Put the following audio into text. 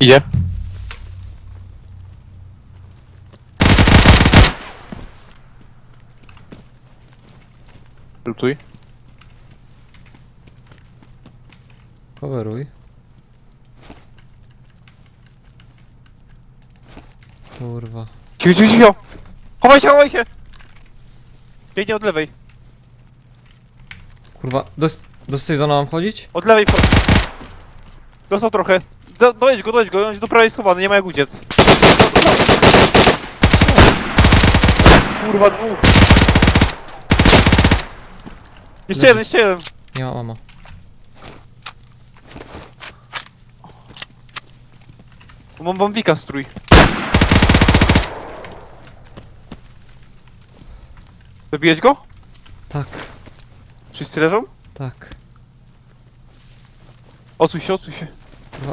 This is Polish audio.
Idzie. Lutuj. Coveruj. Kurwa. Cicho, cicho, cicho! Chowaj się, chowaj się! Biegnie od lewej. Kurwa, do, do Sejzona mam chodzić? Od lewej wchodzi. Dostał trochę. Do, dojedź go, dojedź go, on jest do prawej schowany, nie ma jak uciec. Kurwa, dwóch. Jeszcze jeden, jeszcze jeden. Nie ma mama. Mam bombika strój. Zabiłeś go? Tak, Wszyscy leżą? tak. Odsuń się, odsuń się.